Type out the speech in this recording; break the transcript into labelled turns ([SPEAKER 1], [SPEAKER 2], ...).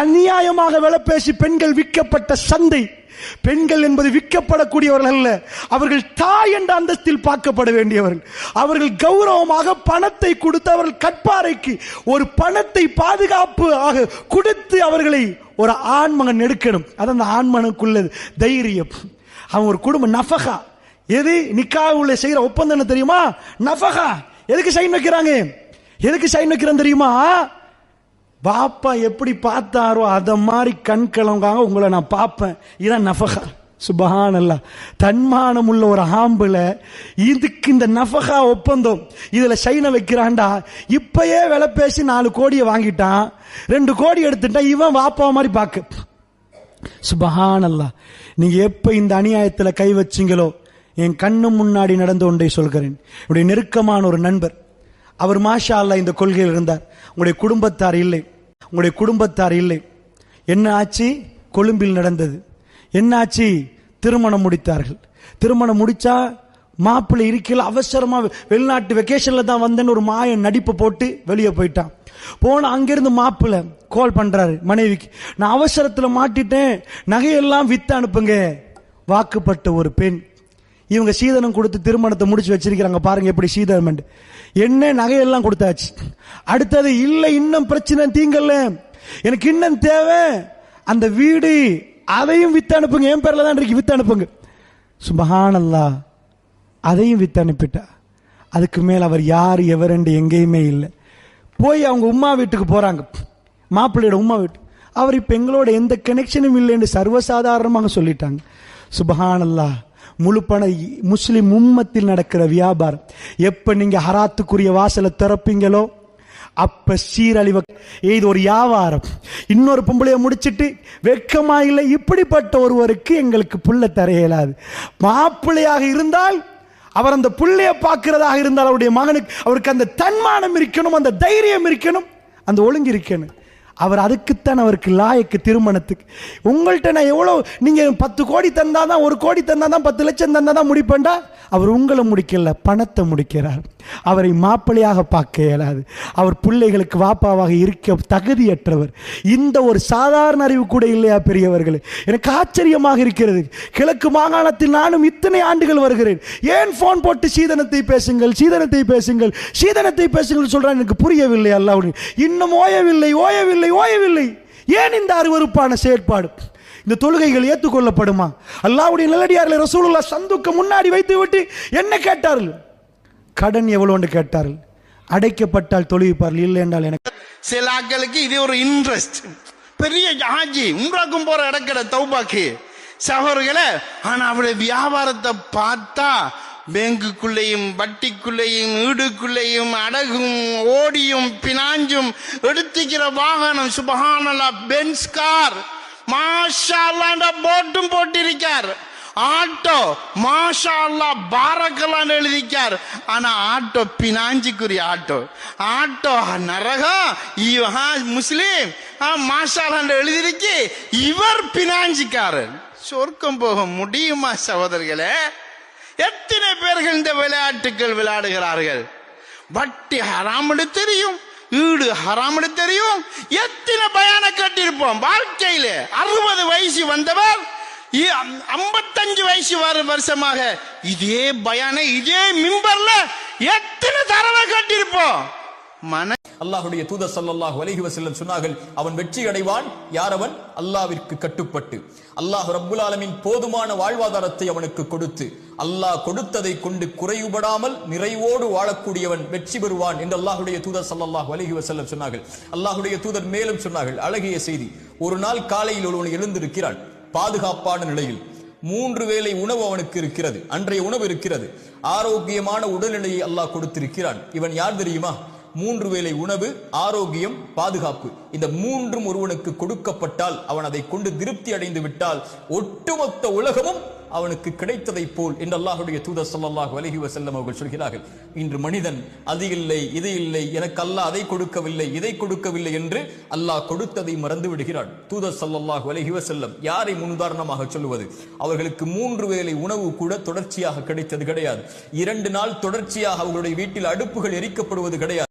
[SPEAKER 1] அநியாயமாக விலை பேசி பெண்கள் விற்கப்பட்ட சந்தை. பெண்கள் என்பது விற்கப்படக்கூடியவர்கள் அல்ல. அவர்கள் தாய் என்ற அந்தஸ்தில் பார்க்கப்பட வேண்டியவர்கள். அவர்கள் கௌரவமாக பணத்தை கொடுத்து அவர்கள் கற்பாறைக்கு ஒரு பணத்தை பாதுகாப்பு ஆக கொடுத்து அவர்களை ஒரு ஆண்மகன் எடுக்கணும். அது அந்த ஆண்மகனுக்குள்ளது தைரியம். அவன் ஒரு குடும்ப நஃபகா. எது? நிக்கா உள்ள செய்யற ஒப்பந்தம் என்ன தெரியுமா? நஃபகா. எதுக்கு சைன் வைக்கிறாங்க? எதுக்கு சைன் வைக்கிறான் தெரியுமா? பாப்பா எப்படி பார்த்தாரோ அத மாதிரி கண் கிளம்பாங்க உங்களை நான் பார்ப்பேன். இதான் நஃபகா. சுபஹான் அல்லா தன்மானம் உள்ள ஒரு ஆம்புல இதுக்கு இந்த நஃபகா ஒப்பந்தம். இதுல சைனை வைக்கிறான்டா. இப்பயே விலை பேசி நாலு கோடியை வாங்கிட்டான். ரெண்டு கோடி எடுத்துட்டான் இவன் வாப்பா மாதிரி பார்க்க. சுபஹான் அல்லா நீங்க எப்ப இந்த அநியாயத்துல கை வச்சீங்களோ என் கண்ணு முன்னாடி நடந்த ஒன்றை சொல்கிறேன். என்னுடைய நெருக்கமான ஒரு நண்பர். அவர் மாஷா அல்லா இந்த கொள்கையில் இருந்தார். உங்களுடைய குடும்பத்தார் இல்லை. உங்களுடைய குடும்பத்தார் இல்லை. என்ன ஆச்சு? கொழும்பில் நடந்தது. என்ன ஆச்சு? திருமணம் முடித்தார்கள். திருமணம் முடிச்சா மாப்பிள்ளை இருக்கையில் அவசரமா வெளிநாட்டு வெக்கேஷன்ல தான் வந்தேன்னு ஒரு மாய நடிப்பு போட்டு வெளியே போயிட்டான். போன அங்கிருந்து மாப்பிள்ளை கால் பண்றாரு மனைவிக்கு. நான் அவசரத்துல மாட்டிட்டேன். நகையெல்லாம் வித்து அனுப்புங்க. வாக்குப்பட்ட ஒரு பெண் இவங்க சீதனம் கொடுத்து திருமணத்தை முடிச்சு வச்சிருக்கிறாங்க பாருங்க எப்படி சீதனம் என்ன நகையெல்லாம் கொடுத்தாச்சு? அடுத்தது இல்லை இன்னும் பிரச்சனை தீங்கல்ல. எனக்கு இன்னும் தேவை. அந்த வீடு அதையும் வித்து அனுப்புங்க. என் பேர்ல தான் இருக்கு வித்து அனுப்புங்க. சுபஹானல்லா அதையும் வித்து அனுப்பிட்டா. அதுக்கு மேல் அவர் யார் எவரெண்டு எங்கேயுமே இல்லை. போய் அவங்க உமா வீட்டுக்கு போறாங்க. மாப்பிள்ளையோட உமா வீட்டு. அவர் இப்போ எங்களோட எந்த கனெக்ஷனும் இல்லைன்னு சர்வசாதாரணமாக சொல்லிட்டாங்க. சுபஹானல்லா முழு பண முஸ்லிம் உம்மத்தில் நடக்கிற வியாபாரம். எப்ப நீங்க ஹராத்துக்குரிய வாசலை திறப்பீங்களோ அப்ப சீரழிவ இது ஒரு வியாபாரம். இன்னொரு பொம்பளைய முடிச்சிட்டு வெக்கமா இல்லை இப்படிப்பட்ட ஒருவருக்கு எங்களுக்கு புள்ள தர இயலாது. மாப்பிள்ளையாக இருந்தால் அவர் அந்த புள்ளைய பார்க்கிறதாக இருந்தால் அவருடைய மகனுக்கு அவருக்கு அந்த தன்மானம் இருக்கணும் அந்த தைரியம் இருக்கணும் அந்த ஒழுங்கு இருக்கணும். அவர் அதுக்குத்தான் அவருக்கு லாயக்கு திருமணத்துக்கு. உங்கள்கிட்ட நான் எவ்வளோ நீங்கள் பத்து கோடி தந்தால் தான் ஒரு கோடி தந்தா தான் பத்து லட்சம் தந்தால் தான் முடிப்பேன்டா அவர் உங்களை முடிக்கல பணத்தை முடிக்கிறார். அவரை மாப்பிள்ளையாக பார்க்க இயலாது. அவர் பிள்ளைகளுக்கு வாப்பாவாக இருக்க தகுதியற்றவர். இந்த ஒரு சாதாரண அறிவு கூட இல்லையா பெரியவர்களே? எனக்கு ஆச்சரியமாக இருக்கிறது. கிழக்கு மாகாணத்தில் நானும் இத்தனை ஆண்டுகள் வருகிறேன். ஏன் ஃபோன் போட்டு சீதனத்தை பேசுங்கள் சீதனத்தை பேசுங்கள் சீதனத்தை பேசுங்கள் சொல்கிறான் எனக்கு புரியவில்லை அல்லாவுடன் இன்னும் ஓயவில்லை ஓயவில்லை. ஓயவில்லை ஏன் இந்த அருவருப்பான செயற்பாடு? இந்த தொழுகைகள் ஏற்றுக்கொள்ளப்படுமா? அல்லாவுடைய நல்லடியார்களை ரசூலுல்லா சந்துக்கு முன்னாடி வைத்து விட்டு என்ன கேட்டார்கள்? கடன் எவ்வளோன்னு கேட்டார்கள். அடைக்கப்பட்டால் தொழுவிப்பார்கள் இல்லை என்றால் எனக்கு
[SPEAKER 2] சில ஆட்களுக்கு இது ஒரு இன்ட்ரெஸ்ட் பெரிய ஹாஜி உம்ராக்கும் போற இடக்கிற தௌபாக்கு. சகோதரர்களே ஆனா அவருடைய வியாபாரத்தை பார்த்தா பேங்குக்குள்ளேயும் வட்டிக்குள்ளேயும் வீடுக்குள்ளேயும் அடகும் ஓடியும் பினாஞ்சும் எடுத்துக்கிற வாகனம் சுபகானலா பென்ஸ் கார் மாஷா போட்டும் போட்டிருக்கார். ஆட்டோ மாஷா அல்லா பாரக்கலான்னு எழுதிக்கார். ஆனா ஆட்டோ பினாஞ்சிக்குரிய ஆட்டோ. ஆட்டோ நரகம். இவ முஸ்லீம். மாஷாலான்னு எழுதிருக்கு இவர் பினாஞ்சிக்காரர். சொர்க்கம் போக முடியுமா சகோதரர்களே? எத்தனை பேர்கள் இந்த விளையாட்டுகள் விளையாடுகிறார்கள்? வட்டி ஹராமடு தெரியும் ஈடு ஹராமடு தெரியும். எத்தனை பயான கட்டிருப்போம் வாழ்க்கையில அறுபது வயசு வந்தவர் ஐம்பத்தஞ்சு வயசு வரும் வருஷமாக இதே பயான இதே மிம்பர்ல எத்தனை தரவை கட்டிருப்போம் மன
[SPEAKER 3] அல்லாஹுடைய தூதர் சல்லாஹ் அலைஹி வசல்லம் சொன்னார்கள் அவன் வெற்றி அடைவான் யார் அவன்? அல்லாவிற்கு கட்டுப்பட்டு. அல்லாஹ் ரப்புல் ஆலமின் போதுமான வாழ்வாதாரத்தை அவனுக்கு கொடுத்து அல்லாஹ் கொடுத்ததை கொண்டு குறைவுபடாமல் நிறைவோடு வாழக்கூடியவன் வெற்றி பெறுவான் என்று அல்லாஹுடைய தூதர் சல்லாஹ் அலைஹி வசல்லம் சொன்னார்கள். அல்லாஹுடைய தூதர் மேலும் சொன்னார்கள் அழகிய செய்தி ஒரு நாள் காலையில் ஒருவன் எழுந்திருக்கிறான் பாதுகாப்பான நிலையில். மூன்று வேளை உணவு அவனுக்கு இருக்கிறது அன்றைய உணவு இருக்கிறது. ஆரோக்கியமான உடல்நிலையை அல்லாஹ் கொடுத்திருக்கிறான். இவன் யார் தெரியுமா? மூன்று வேளை உணவு ஆரோக்கியம் பாதுகாப்பு. இந்த மூன்றும் ஒருவனுக்கு கொடுக்கப்பட்டால் அவன் அதை கொண்டு திருப்தி அடைந்து விட்டால் ஒட்டுமொத்த உலகமும் அவனுக்கு கிடைத்ததை போல் என்று அல்லாஹுடைய தூதர் ஸல்லல்லாஹு அலைஹி வசல்லம் அவர்கள் சொல்கிறார்கள். இன்று மனிதன் அது இல்லை இது இல்லை எனக்கு அல்லாஹ் அதை கொடுக்கவில்லை இதை கொடுக்கவில்லை என்று அல்லாஹ் கொடுத்ததை மறந்து விடுகிறான். தூதர் ஸல்லல்லாஹு அலைஹி வசல்லம் யாரை முன்னுதாரணமாக சொல்லுவது? அவர்களுக்கு மூன்று வேளை உணவு கூட தொடர்ச்சியாக கிடைத்தது கிடையாது. இரண்டு நாள் தொடர்ச்சியாக அவர்களுடைய வீட்டில் அடுப்புகள் எரிக்கப்படுவது கிடையாது.